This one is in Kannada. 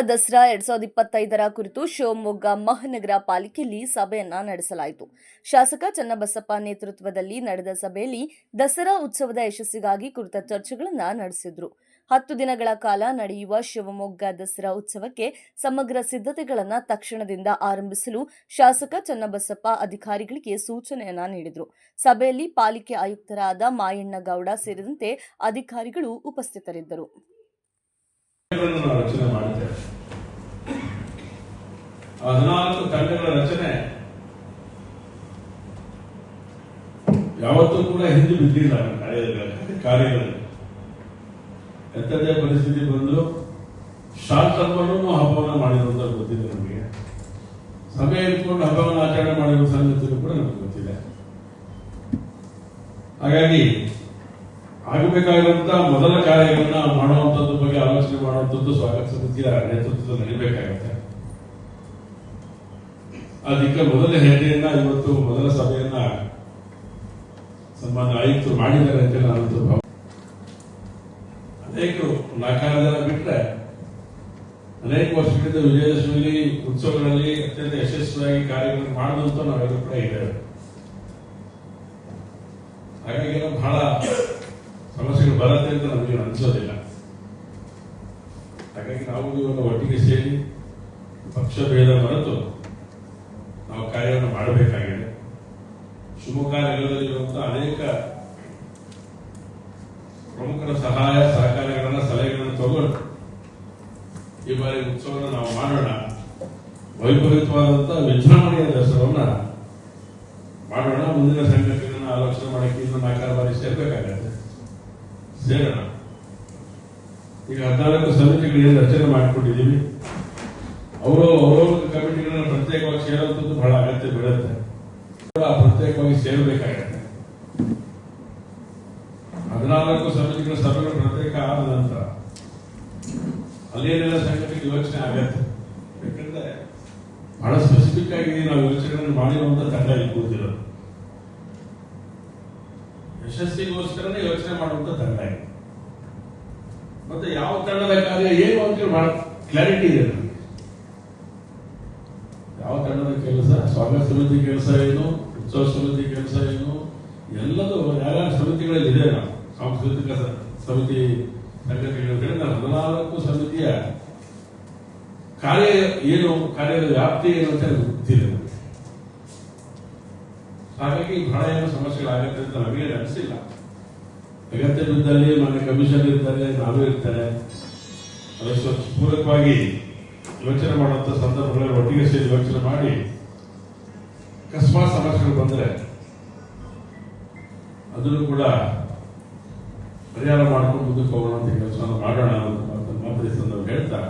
ದಸರಾ ಎರಡ್ ಸಾವಿರದ ಇಪ್ಪತ್ತೈದರ ಕುರಿತು ಶಿವಮೊಗ್ಗ ಮಹಾನಗರ ಪಾಲಿಕೆಯಲ್ಲಿ ಸಭೆಯನ್ನ ನಡೆಸಲಾಯಿತು. ಶಾಸಕ ಚನ್ನಬಸಪ್ಪ ನೇತೃತ್ವದಲ್ಲಿ ನಡೆದ ಸಭೆಯಲ್ಲಿ ದಸರಾ ಉತ್ಸವದ ಯಶಸ್ಸಿಗಾಗಿ ಕುರಿತ ಚರ್ಚೆಗಳನ್ನ ನಡೆಸಿದ್ರು. ಹತ್ತು ದಿನಗಳ ಕಾಲ ನಡೆಯುವ ಶಿವಮೊಗ್ಗ ದಸರಾ ಉತ್ಸವಕ್ಕೆ ಸಮಗ್ರ ಸಿದ್ಧತೆಗಳನ್ನು ತಕ್ಷಣದಿಂದ ಆರಂಭಿಸಲು ಶಾಸಕ ಚನ್ನಬಸಪ್ಪ ಅಧಿಕಾರಿಗಳಿಗೆ ಸೂಚನೆಯನ್ನ ನೀಡಿದರು. ಸಭೆಯಲ್ಲಿ ಪಾಲಿಕೆ ಆಯುಕ್ತರಾದ ಮಾಯಣ್ಣಗೌಡ ಸೇರಿದಂತೆ ಅಧಿಕಾರಿಗಳು ಉಪಸ್ಥಿತರಿದ್ದರು ತಂಡಗಳನ್ನು ನಾವು ರಚನೆ ಮಾಡುತ್ತೇವೆ ಆ ಹದಿನಾಲ್ಕು ತಂಡಗಳ ರಚನೆ. ಯಾವತ್ತೂ ಕೂಡ ಹಿಂದೆ ಬಿದ್ದಿಲ್ಲ ಕಾರ್ಯಗಳಲ್ಲಿ ಎಂಥದ್ದೇ ಪರಿಸ್ಥಿತಿ ಬಂದು ಶಾರ್ಟ್ ಹಬ್ಬವನ್ನು ಮಾಡಿರುವಂತ ಗೊತ್ತಿದೆ ನಮಗೆ. ಸಮಯ ಇಟ್ಕೊಂಡು ಹಬ್ಬವನ್ನು ಆಚರಣೆ ಮಾಡಿರುವ ಸಂಗತಿಯೂ ಕೂಡ ನಮಗೆ ಗೊತ್ತಿದೆ ಹಾಗಾಗಿ ಆಗಬೇಕಾಗಿರುವಂತಹ ಮೊದಲ ಕಾರ್ಯಗಳನ್ನ ಮಾಡುವಂತದ್ದು ಬಗ್ಗೆ ಆಲೋಚನೆ ಮಾಡುವಂತದ್ದು ಸ್ವಾಗತ ಸಮಿತಿಯ ನೇತೃತ್ವದಲ್ಲಿ ನಡೀಬೇಕಾಗುತ್ತೆ. ಅದಕ್ಕೆ ಮೊದಲ ಹೆಜ್ಜೆಯನ್ನ ಇವತ್ತು ಮೊದಲ ಸಭೆಯನ್ನ ಸನ್ಮಾನ್ಯ ಆಯುಕ್ತರು ಮಾಡಿದ್ದಾರೆ ಅಂತ ನಾನು ಅನೇಕರು ನಾಲ್ಕಾರು ಬಿಟ್ರೆ ಅನೇಕ ವರ್ಷಗಳಿಂದ ವಿಜಯದಶಮಿಲಿ ಉತ್ಸವಗಳಲ್ಲಿ ಅತ್ಯಂತ ಯಶಸ್ವಿಯಾಗಿ ಕಾರ್ಯಗಳನ್ನು ಮಾಡಿದಂತ ನಾವೆಲ್ಲರೂ ಕೂಡ ಇದ್ದೇವೆ ಹಾಗಾಗಿ ಬಹಳ ಸಮಸ್ಯೆಗಳು ಬರುತ್ತೆ ಅಂತ ನಮಗೆ ಅನಿಸೋದಿಲ್ಲ. ಹಾಗಾಗಿ ನಾವು ಇವನ್ನು ಒಟ್ಟಿಗೆ ಸೇರಿ ಪಕ್ಷ ಭೇದ ಮರೆತು ಕಾರ್ಯವನ್ನು ಮಾಡಬೇಕಾಗಿದೆ. ಶಿವಮೊಗ್ಗ ನಗರದಲ್ಲಿರುವಂತಹ ಅನೇಕ ಪ್ರಮುಖರ ಸಹಾಯ ಸಹಕಾರಗಳನ್ನ ಸಲಹೆಗಳನ್ನು ತಗೊಂಡು ಈ ಬಾರಿ ಉತ್ಸವವನ್ನು ನಾವು ಮಾಡೋಣ. ವೈಪರೀತವಾದಂತಹ ವಿಜೃಂಭಣೆಯ ದಸರವನ್ನ ಮಾಡೋಣ. ಮುಂದಿನ ಸಂಘಟನೆಯನ್ನು ಆಲೋಚನೆ ಮಾಡಕ್ಕೆ ಇನ್ನೊಂದು ಆಕಾರ ಬಾರಿ ಸೇರ್ಬೇಕಾಗತ್ತೆ. ಸೇರೋಣ. ಈಗ ಹದಿನಾಲ್ಕು ಸಮಿತಿಗಳಿಗೆ ರಚನೆ ಮಾಡಿಕೊಂಡಿದ್ದೀವಿ. ಅವರು ಅವರವ್ರ ಕಮಿಟಿಗಳನ್ನ ಪ್ರತ್ಯೇಕವಾಗಿ ಸೇರುವಂಥದ್ದು ಬಹಳ ಅಗತ್ಯ ಬೀಳುತ್ತೆ. ಕೂಡ ಪ್ರತ್ಯೇಕವಾಗಿ ಸೇರಬೇಕಾಗತ್ತೆ. ಹದಿನಾಲ್ಕು ಸಮಿತಿಗಳ ಸಭೆಗಳು ಪ್ರತ್ಯೇಕ ಆದ ನಂತರ ಅಲ್ಲೇನೆಲ್ಲ ಸಂಗತಿಗೆ ಯೋಚನೆ ಆಗತ್ತೆ? ಯಾಕಂದ್ರೆ ಬಹಳ ಸ್ಪೆಸಿಫಿಕ್ ಆಗಿ ನಾವು ಯೋಚನೆಗಳನ್ನು ಮಾಡಿರುವಂತ ತಂಡ ಇಲ್ಲಿ ಕೂತಿರೋದು. ಯಶಸ್ಸಿಗೋಸ್ಕರನೇ ಯೋಚನೆ ಮಾಡುವಂತ ತಂಡ ಇದೆ. ಮತ್ತೆ ಯಾವ ತಂಡದ ಕಾರ್ಯ ಏನು ಅಂತ ಕ್ಲಾರಿಟಿ ಇದೆ ಯಾವ ತಂಡದ ಕೆಲಸ ಸ್ವಾಗತ ಸಮಿತಿ ಕೆಲಸ ಏನು, ಉತ್ಸವ ಸಮಿತಿ ಕೆಲಸ ಏನು, ಎಲ್ಲದೂ ಯಾರ್ಯಾರ ಸಮಿತಿಗಳಲ್ಲಿ ಇದೆ ನಾವು ಸಾಂಸ್ಕೃತಿಕ ಸಮಿತಿ ಸಂಘಟನೆಗಳಿಂದ ಹದಿನಾಲ್ಕು ಸಮಿತಿಯ ಕಾರ್ಯ ಏನು, ಕಾರ್ಯದ ವ್ಯಾಪ್ತಿ ಏನು ಅಂತ ಗೊತ್ತಿದೆ ಹಾಗಾಗಿ ಬಹಳ ಏನು ಸಮಸ್ಯೆಗಳಾಗತ್ತೆ ಅಂತ ನಮಗೆ ಅನಿಸಿಲ್ಲ. ಅಗತ್ಯ ಬಿದ್ದಲ್ಲಿ ಮನೆ ಕಮಿಷನ್ ಇರ್ತಾರೆ, ನಾವೇ ಇರ್ತಾರೆ. ಅದಕ್ಕೆ ಪೂರಕವಾಗಿ ಯೋಚನೆ ಮಾಡುವಂತ ಸಂದರ್ಭಗಳಲ್ಲಿ ಒಟ್ಟಿಗೆ ಸೇರಿ ಯೋಚನೆ ಮಾಡಿ ಅಕಸ್ಮಾತ್ ಸಮಸ್ಯೆಗಳು ಬಂದರೆ ಅದನ್ನು ಕೂಡ ಪರಿಹಾರ ಮಾಡಿಕೊಂಡು ಮುಂದಕ್ಕೆ ಹೋಗೋಣ ಅಂತ ಕೆಲಸ ಮಾಡೋಣ ಅಂತ ಮಾತು ಈ ಹೇಳ್ತಾ